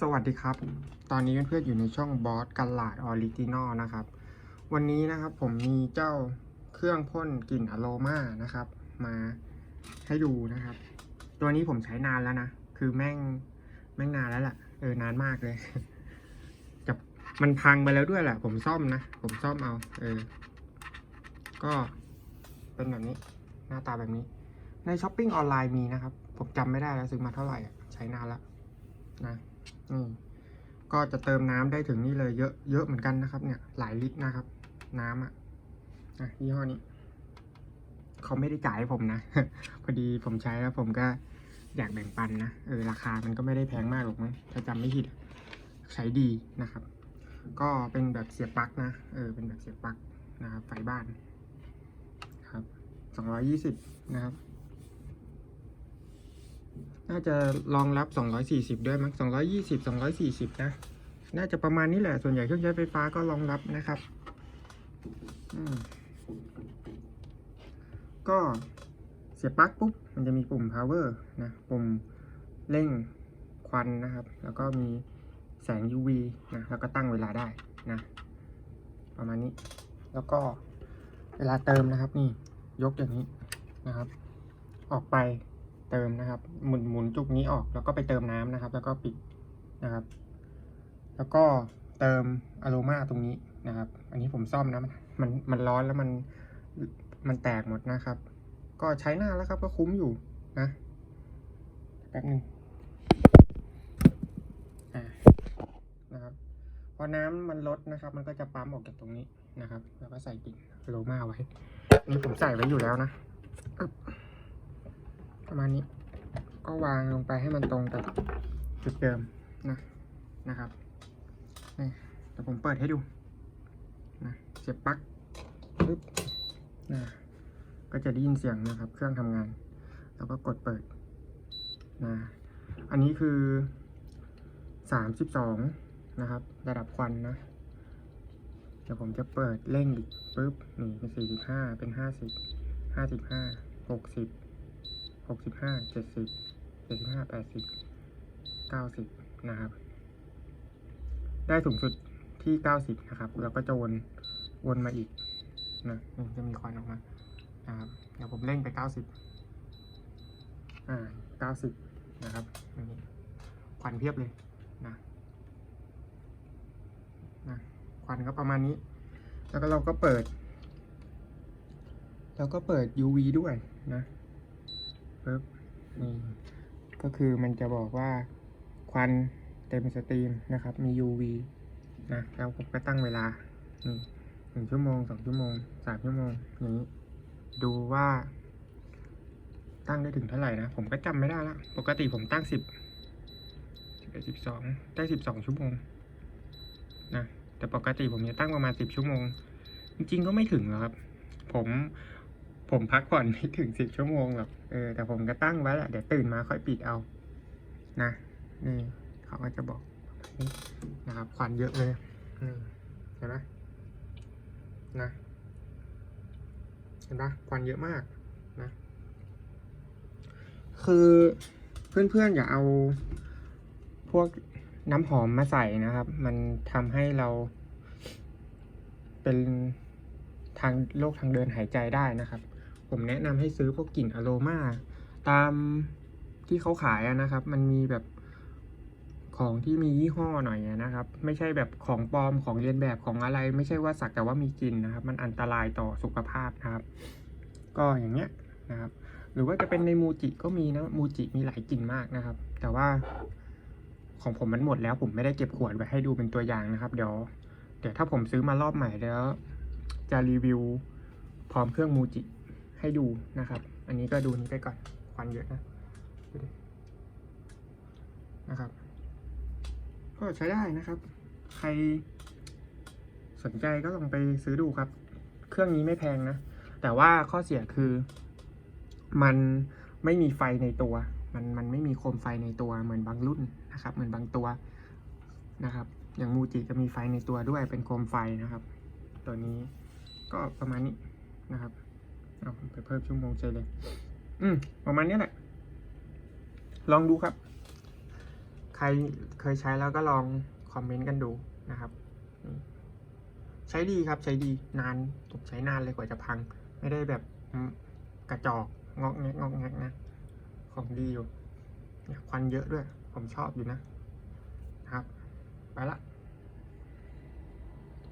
สวัสดีครับ ตอนนี้เพื่อนๆอยู่ในช่องบอสกันลาดออริจินอลนะครับ วันนี้นะครับผมมีเจ้าเครื่องพ่นกลิ่นอโรมานะครับ มาให้ดูนะครับ ตัวนี้ผมใช้นานแล้วนะ คือแม่งแม่งนานแล้วแหละเออนานมากเลยจะมันพังไปแล้วด้วยแหละ ผมซ่อมนะ ผมซ่อมเอา เออ ก็เป็นแบบนี้หน้าตาแบบนี้ ในช้อปปิ้งออนไลน์มีนะครับ ผมจำไม่ได้แล้วซื้อมาเท่าไหร่ใช้นานแล้วนะ นี่ก็จะเติมน้ำได้ถึงนี่เลยเยอะเยอะเหมือนกันนะครับ เนี่ยหลายลิตรนะครับ น้ำอะอะยี่ห้อนี้เขาไม่ได้จ่ายให้ผมนะพอดีผมใช้แล้วผมก็อยากแบ่งปันนะเออราคามันก็ไม่ได้แพงมากหรอกมั้งถ้าจำไม่ผิดใช้ดีนะครับ ก็เป็นแบบเสียบปลั๊กนะเออเป็นแบบเสียบปลั๊กนะครับไฟบ้านครับสองร้อยี่สิบนะครับ น่าจะรองรับ 240 ด้วยมั้ง220 240 นะ น่าจะประมาณนี้แหละ ส่วนใหญ่เครื่องใช้ไฟฟ้าก็รองรับนะครับ ก็เสียบปลั๊กปุ๊บ มันจะมีปุ่ม power นะ ปุ่มเร่งควันนะครับ แล้วก็มีแสง UV นะ แล้วก็ตั้งเวลาได้นะ ประมาณนี้ แล้วก็เวลาเติมนะครับนี่ ยกอย่างนี้นะครับ ออกไป เติมนะครับ หมุนหมุนจุกนี้ออกแล้วก็ไปเติมน้ำนะครับ แล้วก็ปิดนะครับ แล้วก็เติมอะโรมาตรงนี้นะครับ อันนี้ผมซ่อมนะมันมันมันร้อนแล้วมันมันแตกหมดนะครับ ก็ใช้หน้าแล้วครับก็คุ้มอยู่นะแป๊บหนึงอ่านะครับพอน้ำมันลดนะครับ มันก็จะปั๊มออกจากตรงนี้นะครับ แล้วก็ใส่กลิ่นอะโรมาไว้อันนี่ผมใส่ไว้อยู่แล้วนะ ประมาณนี้ ก็วางลงไปให้มันตรงกับจุดเดิมนะนะครับนี่เดี๋ยวผมเปิดให้ดูนะเสียบปลั๊กปึ๊บนะก็จะได้ยินเสียงนะครับ เครื่องทำงาน แล้วก็กดเปิดนะอันนี้คือสามสิบสองนะครับ ระดับควันนะ เดี๋ยวผมจะเปิดเร่งอีกปึ๊บนี่เป็นสี่สิบห้าเป็นห้าสิบ ห้าสิบห้าหกสิบหกสิบห้าเจ็ดสิบเจ็ดสิบห้าแปดสิบเก้าสิบนะครับ ได้สูงสุดที่เก้าสิบนะครับ แล้วก็จะวนวนมาอีกนะนี่จะมีควันออกมานะครับเดี๋ยวผมเร่งไปเก้าสิบอ่าเก้าสิบนะครับนี่ควันเพียบเลยนะนะควันก็ประมาณนี้ แล้วก็เราก็เปิดแล้วก็เปิด UV ด้วยนะ ปึ๊บนี่ก็คือมันจะบอกว่าควันเต็มสตรีมนะครับ มี UV นะแล้วผมก็ตั้งเวลานี่หนึ่งชั่วโมงสองชั่วโมงสามชั่วโมงอย่างนี้ดูว่าตั้งได้ถึงเท่าไหร่นะ ผมก็จำไม่ได้ละปกติผมตั้งสิบสิบเอ็ดสิบสองได้สิบสองชั่วโมงนะแต่ปกติผมจะตั้งประมาณสิบชั่วโมง จริงๆก็ไม่ถึงหรอกครับ ผม ผมพักผ่อนไม่ถึงสิบชั่วโมงหรอก เออ แต่ผมก็ตั้งไว้แหละ เดี๋ยวตื่นมาค่อยปิดเอา นะ นี่ เขาก็จะบอกนี่นะครับ ควันเยอะเลยนี่เห็นไหมนะ เห็นปะควันเยอะมาก นะ คือเพื่อนๆ อย่าเอาพวกน้ำหอมมาใส่นะครับ มันทำให้เราเป็นทางโรคทางเดินหายใจได้นะครับ ผมแนะนำให้ซื้อพวกกลิ่นอโรมาตามที่เขาขายนะครับ มันมีแบบของที่มียี่ห้อหน่อยนะครับ ไม่ใช่แบบของปลอมของเลียนแบบของอะไร ไม่ใช่ว่าสักแต่ว่ามีกลิ่นนะครับ มันอันตรายต่อสุขภาพนะครับ ก็อย่างเงี้ยนะครับ หรือว่าจะเป็นในมูจิก็มีนะมูจิมีหลายกลิ่นมากนะครับ แต่ว่าของผมมันหมดแล้วผมไม่ได้เก็บขวดไว้ให้ดูเป็นตัวอย่างนะครับ เดี๋ยวเดี๋ยวถ้าผมซื้อมารอบใหม่แล้ว จะรีวิวพร้อมเครื่องมูจิ ให้ดูนะครับ อันนี้ก็ดูนี้ไปก่อนควันเยอะนะดูดินะครับ ก็ใช้ได้นะครับ ใครสนใจก็ลองไปซื้อดูครับ เครื่องนี้ไม่แพงนะ แต่ว่าข้อเสียคือ มันไม่มีไฟในตัว มันมันไม่มีโคมไฟในตัวเหมือนบางรุ่นนะครับ เหมือนบางตัวนะครับ อย่างมูจิจะมีไฟในตัวด้วยเป็นโคมไฟนะครับ ตัวนี้ก็ประมาณนี้นะครับ เอาไปเพิ่มชั่วโมงใจเลย อืมประมาณนี้แหละ ลองดูครับ ใครเคยใช้แล้วก็ลองคอมเมนต์กันดูนะครับ ใช้ดีครับใช้ดีนานผมใช้นานเลยกว่าจะพัง ไม่ได้แบบกระจอกงอกแงกงอกแงกนะ ของดีอยู่ควันเยอะด้วย ผมชอบอยู่นะ นะครับ ไปละ